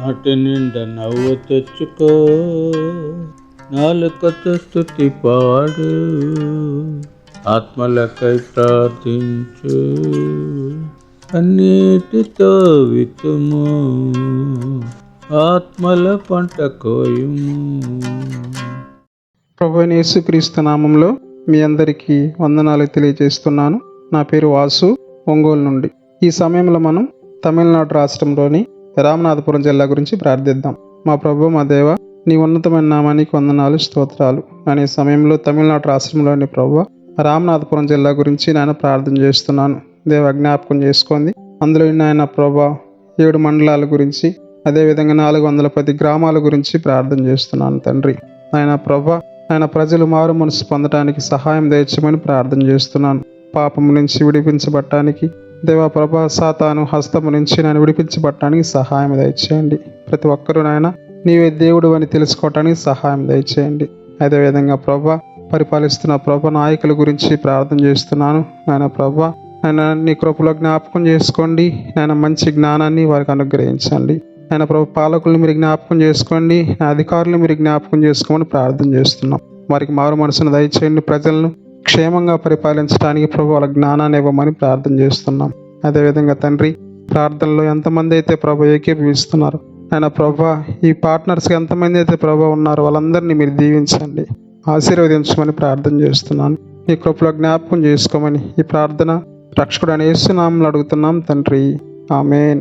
నాటి నిండా నవ్వు తెచ్చుకో. నాలుకతో స్థుతి పాడు. ఆత్మలకై ప్రార్థించు. అన్నిటితో వితుము ఆత్మల పంట కోయుము. ప్రభునేసు క్రీస్తు నామంలో మీ అందరికీ వందనాలు తెలియజేస్తున్నాను. నా పేరు వాసు ఒంగోలు నుండి. ఈ సమయంలో మనం తమిళనాడు రాష్ట్రంలోని రామనాథపురం జిల్లా గురించి ప్రార్థిద్దాం. మా ప్రభు మా దేవ నీ ఉన్నతమైన నామానికి వందనాలు స్తోత్రాలు. అనే సమయంలో తమిళనాడు రాష్ట్రంలోని ప్రభు రామనాథపురం జిల్లా గురించి నేను ప్రార్థన చేస్తున్నాను. దేవ జ్ఞాపకం చేసుకోండి. అందులో నాయన ప్రభా ఏడు మండలాల గురించి అదేవిధంగా నాలుగు వందల పది గ్రామాల గురించి ప్రార్థన చేస్తున్నాను తండ్రి. ఆయన ప్రభా ఆయన ప్రజలు మారు మనసు పొందడానికి సహాయం దయచమని ప్రార్థన చేస్తున్నాను. పాపం నుంచి విడిపించబట్టానికి దేవా ప్రభా సాతాను హస్తము నుంచి నన్ను విడిపించబట్టడానికి సహాయం దయచేయండి. ప్రతి ఒక్కరూ నాయన నీవే దేవుడు అని తెలుసుకోవటానికి సహాయం దయచేయండి. అదేవిధంగా ప్రభా పరిపాలిస్తున్న ప్రభా నాయకుల గురించి ప్రార్థన చేస్తున్నాను. నాయన ప్రభా ఆయన నీ కృపలో జ్ఞాపకం చేసుకోండి. నాయన మంచి జ్ఞానాన్ని వారికి అనుగ్రహించండి. ఆయన ప్రభు పాలకులను మీరు జ్ఞాపకం చేసుకోండి. నా అధికారులను మీరు జ్ఞాపకం చేసుకోమని ప్రార్థన చేస్తున్నాం. వారికి మారు మనసును దయచేయండి. ప్రజలను క్షేమంగా పరిపాలించడానికి ప్రభు వాళ్ళ జ్ఞానాన్ని ఇవ్వమని ప్రార్థన చేస్తున్నాం. అదేవిధంగా తండ్రి ప్రార్థనలో ఎంతమంది అయితే ప్రభు ఏకీభవిస్తున్నారు ఆయన ప్రభా ఈ పార్ట్నర్స్కి ఎంతమంది అయితే ప్రభు ఉన్నారో వాళ్ళందరినీ మీరు దీవించండి ఆశీర్వదించమని ప్రార్థన చేస్తున్నాను. ఈ కృపలో జ్ఞాపకం చేసుకోమని ఈ ప్రార్థన రక్షకుడు అనే అడుగుతున్నాం తండ్రి. ఆమెన్.